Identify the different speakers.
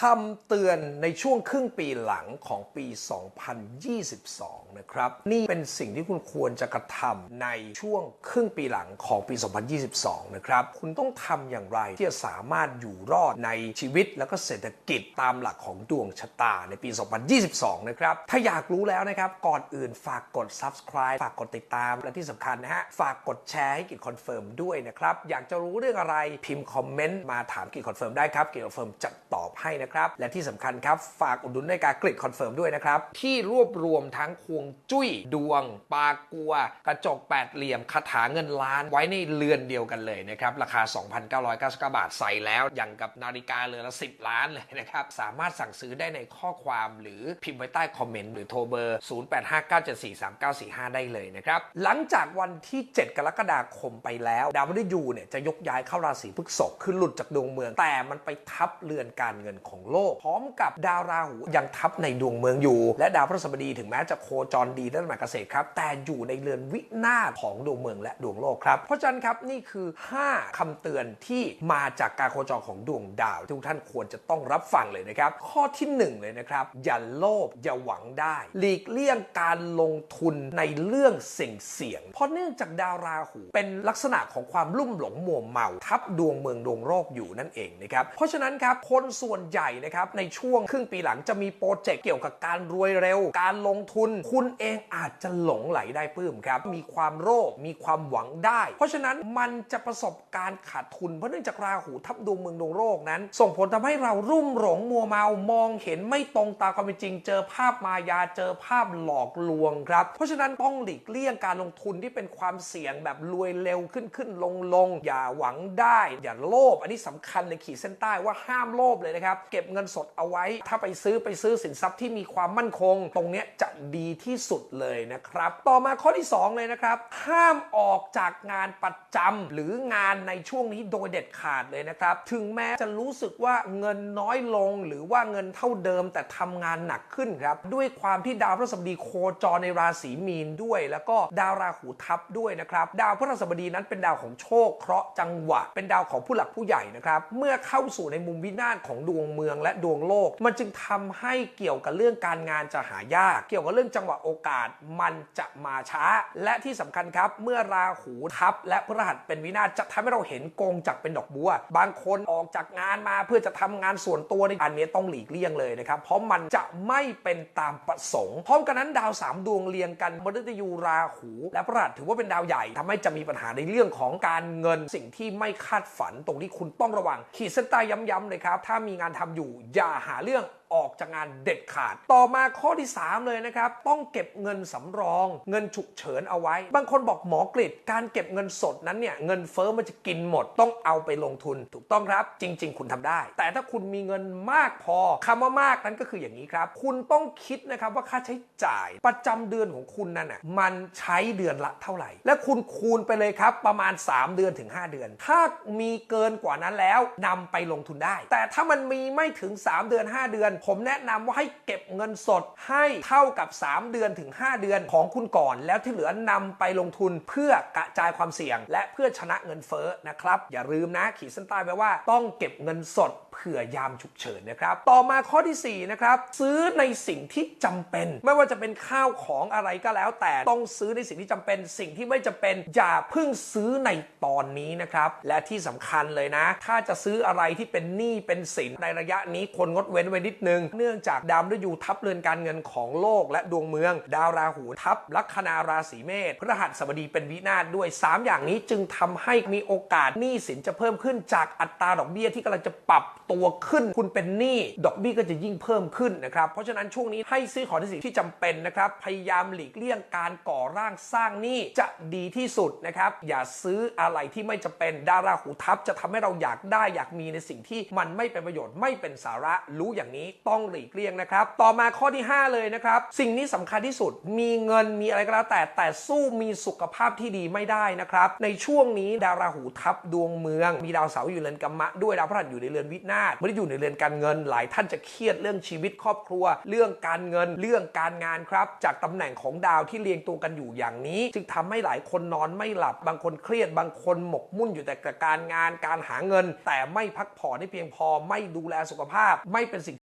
Speaker 1: คำเตือนในช่วงครึ่งปีหลังของปี 2022 นะครับ นี่เป็นสิ่งที่คุณควรจะกระทำในช่วงครึ่งปีหลังของปี 2022 นะครับ คุณต้องทำอย่างไรที่จะสามารถอยู่รอดในชีวิตแล้วก็เศรษฐกิจตามหลักของดวงชะตาในปี 2022 นะครับ ถ้าอยากรู้แล้วนะครับ ก่อนอื่นฝากกด subscribe ฝากกดติดตาม และที่สำคัญนะฮะ ฝากกดแชร์ให้กิจคอนเฟิร์มด้วยนะครับ อยากจะรู้เรื่องอะไรพิมพ์คอมเมนต์มาถามกิจคอนเฟิร์มได้ครับกิจคอนเฟิร์มจะตอบให้นะครับ และที่สำคัญครับ ฝากอุดหนุนในการกริดคอนเฟิร์มด้วยนะครับ ที่รวบรวมทั้งควงจุ้ย ดวง ปากัว กระจกแปดเหลี่ยมคาถาเงินล้านไว้ในเรือนเดียวกันเลยนะครับ ราคา 2,999 บาทใส่แล้วอย่างกับนาฬิกาเรือนละ 10 ล้านเลยนะครับ สามารถสั่งซื้อได้ในข้อความหรือพิมพ์ไว้ใต้คอมเมนต์หรือโทรเบอร์ 0859743945 ได้เลยนะครับ หลังจากวันที่ 7 กรกฎาคมไปแล้ว ดาวพฤหัสเนี่ยจะยกย้ายเข้าราศีพฤษภคือหลุดจากดวงเมือง แต่มันไปทับเรือนการเงินของโลก พร้อมกับดาวราหูยังทับในดวงเมืองอยู่ และดาวพฤหัสบดีถึงแม้จะโคจรดีด้านหมายเกษตรครับ แต่อยู่ในเรือนวินาศของดวงเมืองและดวงโลกครับ เพราะฉะนั้นครับนี่คือ 5คำเตือนที่มาจากการโคจรของดวงดาวที่ทุกท่านควรจะต้องรับฟังเลยนะครับ ข้อที่ 1 เลยนะครับ อย่าโลภอย่าหวังได้ หลีกเลี่ยงการลงทุนในเรื่องเสี่ยงเสี่ยง เพราะเนื่องจากดาวราหู เป็นลักษณะของความลุ่มหลงมัวเมาทับดวงเมืองดวงโลกอยู่นั่นเองนะครับเพราะฉะนั้นครับคนส่วนใหญ่นะครับในช่วงครึ่งปีหลังจะมีโปรเจกต์เกี่ยวกับการรวยเร็ว การลงทุน คุณเองอาจจะหลงไหลได้ปื้มครับ มีความโลภมีความหวังได้ เพราะฉะนั้นมันจะประสบการขาดทุนเพราะเนื่องจากราหูทับดวงเมืองดวงโลกนั้น ส่งผลทำให้เรารุ่มหลงมัวเมามองเห็นไม่ตรงตามความเป็นจริง เจอภาพมายาเจอภาพหลอกลวงครับ เพราะฉะนั้นต้องหลีกเลี่ยงการลงทุนที่เป็นความเสี่ยงแบบรวยเร็วขึ้นขึ้นลงลงอย่าหวังได้ อย่าโลภอันนี้สำคัญในขีดเส้นใต้ว่าห้ามโลภเลยนะครับเก็บเงินสดเอาไว้ ถ้าไปซื้อไปซื้อสินทรัพย์ที่มีความมั่นคง ตรงนี้จะดีที่สุดเลยนะครับ ต่อมาข้อที่ 2 เลยนะครับ ห้ามออกจากงานประจำหรืองานในช่วงนี้โดยเด็ดขาดเลยนะครับ ถึงแม้จะรู้สึกว่าเงินน้อยลงหรือว่าเงินเท่าเดิมแต่ทำงานหนักขึ้นครับ ด้วยความที่ดาวพฤหัสบดีโคจรในราศีมีนด้วย แล้วก็ดาวราหูทับด้วยนะครับ ดาวพฤหัสบดีนั้นเป็นดาวของโชคเคราะห์จังหวะ เป็นดาวของผู้หลักผู้ใหญ่นะครับ เมื่อเข้าสู่ในมุมวินาศของดวงเมืองและดวงโลก มันจึงทำให้เกี่ยวกับเรื่องการงานจะหายาก เกี่ยวกับเรื่องจังหวะโอกาสมันจะมาช้า และที่สำคัญครับ เมื่อราหูทับ และพฤหัสเป็นวินาศจะทำให้เราเห็นกงจากเป็นดอกบัว บางคนออกจากงานมาเพื่อจะทำงานส่วนตัวในอันนี้ต้องหลีกเลี่ยงเลยนะครับ เพราะมันจะไม่เป็นตามประสงค์พร้อมกันนั้นดาวสามดวงเรียงกันมฤตยูราหู และพฤหัสถือว่าเป็นดาวใหญ่ทำให้จะมีปัญหาในเรื่องของการเงินสิ่งที่ไม่คาดฝันตรงที่คุณต้องระวัง ขีดเส้นใต้ย้ำๆเลยครับ ถ้ามีงานทำอยู่อย่าหาเรื่อง ออกจากงานเด็ดขาด ต่อมาข้อที่ 3 เลยนะครับ ต้องเก็บเงินสำรอง เงินฉุกเฉินเอาไว้ บางคนบอกหมอกฤษการเก็บเงินสดนั้นเนี่ยเงินเฟ้อมันจะกินหมดต้องเอาไปลงทุนถูกต้องครับ จริง ๆ คุณทำได้ แต่ถ้าคุณมีเงินมากพอคำว่ามากนั้นก็คืออย่างนี้ครับ คุณต้องคิดนะครับว่าค่าใช้จ่ายประจำเดือนของคุณนั่นน่ะมันใช้เดือนละเท่าไหร่ และคุณคูณไปเลยครับประมาณ 3 เดือนถึง 5 เดือน ถ้ามีเกินกว่านั้นแล้วนำไปลงทุนได้ แต่ถ้ามันมีไม่ถึง 3 เดือน 5 เดือนผมแนะนำว่าให้เก็บเงินสดให้เท่ากับ 3 เดือนถึง 5 เดือนของคุณก่อน แล้วที่เหลือนำไปลงทุนเพื่อกระจายความเสี่ยง และเพื่อชนะเงินเฟ้อนะครับ อย่าลืมนะขีดเส้นใต้ไว้ว่าต้องเก็บเงินสด ผื่อยามฉุกเฉินนะครับ ต่อมาข้อทีสี่4 นะครับ ซื้อในสิ่งที่จำเป็น ไม่ว่าจะเป็นข้าวของอะไรก็แล้ว แต่ต้องซื้อในสิ่งที่จำเป็น สิ่งที่ไม่จำเป็นอย่าเพิ่งซื้อในตอนนี้นะครับ และที่สำคัญเลยนะ ถ้าจะซื้ออะไรที่เป็นหนี้เป็นสินในระยะนี้คนงดเว้นไว้นิดนึง เนื่องจากดาวฤดูทับเรือนการเงินของโลก และดวงเมือง ดาวราหูทับลัคนาราศีเมษพฤหัสบดีเป็นวินาศด้วย 3 อย่างนี้จึงทำให้มีโอกาสหนี้สินจะเพิ่มขึ้นจากอัตราดอกเบี้ยที่กำลังจะปรับตัวขึ้น คุณเป็นหนี้ดอกเบี้ยก็จะยิ่งเพิ่มขึ้นนะครับเพราะฉะนั้นช่วงนี้ให้ซื้อของในสิ่งที่จำเป็นนะครับพยายามหลีกเลี่ยงการก่อร่างสร้างหนี้จะดีที่สุดนะครับอย่าซื้ออะไรที่ไม่จำเป็นดาราหูทับจะทำให้เราอยากได้อยากมีในสิ่งที่มันไม่เป็นประโยชน์ไม่เป็นสาระรู้อย่างนี้ต้องหลีกเลี่ยงนะครับ ต่อมาข้อที่ 5 เลยนะครับ สิ่งนี้สำคัญที่สุด มีเงินมีอะไรก็แล้วแต่แต่สู้มีสุขภาพที่ดีไม่ได้นะครับ ในช่วงนี้ดาราหูทับดวงเมือง มีดาวเสาร์อยู่เรือนกัมมะด้วยดาวพฤหัสอยู่ในเรือนวินาาจไม่ได้อยู่ในเรือนการเงิน หลายท่านจะเครียดเรื่องชีวิตครอบครัว เรื่องการเงิน เรื่องการงานครับ จากตำแหน่งของดาวที่เรียงตัวกันอยู่อย่างนี้ จึงทำให้หลายคนนอนไม่หลับ บางคนเครียด บางคนหมกมุ่นอยู่แต่กับการงาน การหาเงิน แต่ไม่พักผ่อนให้เพียงพอ ไม่ดูแลสุขภาพ ไม่เป็นสิ่ง